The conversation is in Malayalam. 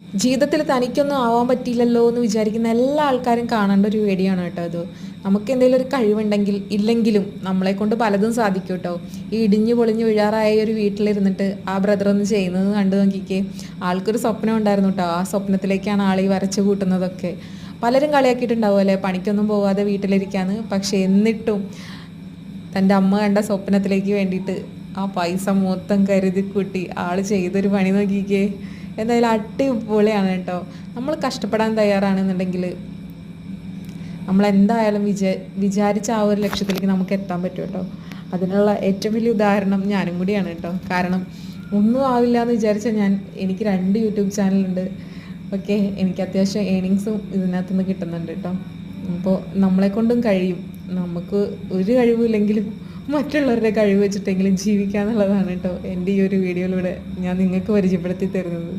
ജീവിതത്തിൽ തനിക്കൊന്നും ആവാൻ പറ്റിയില്ലല്ലോ എന്ന് വിചാരിക്കുന്ന എല്ലാ ആൾക്കാരും കാണേണ്ട ഒരു വേടിയാണ് കേട്ടോ അത് നമുക്ക് എന്തെങ്കിലും ഒരു കഴിവുണ്ടെങ്കിൽ ഇല്ലെങ്കിലും നമ്മളെ കൊണ്ട് പലതും സാധിക്കും കേട്ടോ. ഈ ഇടിഞ്ഞു പൊളിഞ്ഞു വീഴാറായ ഒരു വീട്ടിലിരുന്നിട്ട് ആ ബ്രദർ ഒന്ന് ചെയ്യുന്നത് കണ്ടു നോക്കിക്കേ. ആൾക്കൊരു സ്വപ്നം ഉണ്ടായിരുന്നു കേട്ടോ. ആ സ്വപ്നത്തിലേക്കാണ് ആൾ ഈ വരച്ചു കൂട്ടുന്നതൊക്കെ. പലരും കളിയാക്കിയിട്ടുണ്ടാവും അല്ലേ? പണിക്കൊന്നും പോവാതെ വീട്ടിലിരിക്കാന്ന്. പക്ഷെ എന്നിട്ടും തന്റെ അമ്മ കണ്ട സ്വപ്നത്തിലേക്ക് വേണ്ടിയിട്ട് ആ പൈസ മൊത്തം കരുതി കൂട്ടി ആൾ ചെയ്തൊരു പണി നോക്കിക്കേ. എന്തായാലും അടിപൊളിയാണ് കേട്ടോ. നമ്മൾ കഷ്ടപ്പെടാൻ തയ്യാറാണെന്നുണ്ടെങ്കിൽ നമ്മൾ എന്തായാലും വിചാ വിചാരിച്ച ആ ഒരു ലക്ഷ്യത്തിലേക്ക് നമുക്ക് എത്താൻ പറ്റും കേട്ടോ. അതിനുള്ള ഏറ്റവും വലിയ ഉദാഹരണം ഞാനും കൂടിയാണ് കേട്ടോ. കാരണം ഒന്നും ആവില്ല എന്ന് വിചാരിച്ചാൽ ഞാൻ എനിക്ക് രണ്ട് യൂട്യൂബ് ചാനലുണ്ട്. ഓക്കെ എനിക്ക് അത്യാവശ്യം ഏണിങ്സും ഇതിനകത്ത് നിന്ന് കിട്ടുന്നുണ്ട് കേട്ടോ. അപ്പോൾ നമ്മളെക്കൊണ്ടും കഴിയും. നമുക്ക് ഒരു കഴിവില്ലെങ്കിലും മറ്റുള്ളവരുടെ കഴിവ് വെച്ചിട്ടെങ്കിലും ജീവിക്കുക എന്നുള്ളതാണ് കേട്ടോ എന്റെ ഈ ഒരു വീഡിയോയിലൂടെ ഞാൻ നിങ്ങൾക്ക് പരിചയപ്പെടുത്തി തരുന്നത്.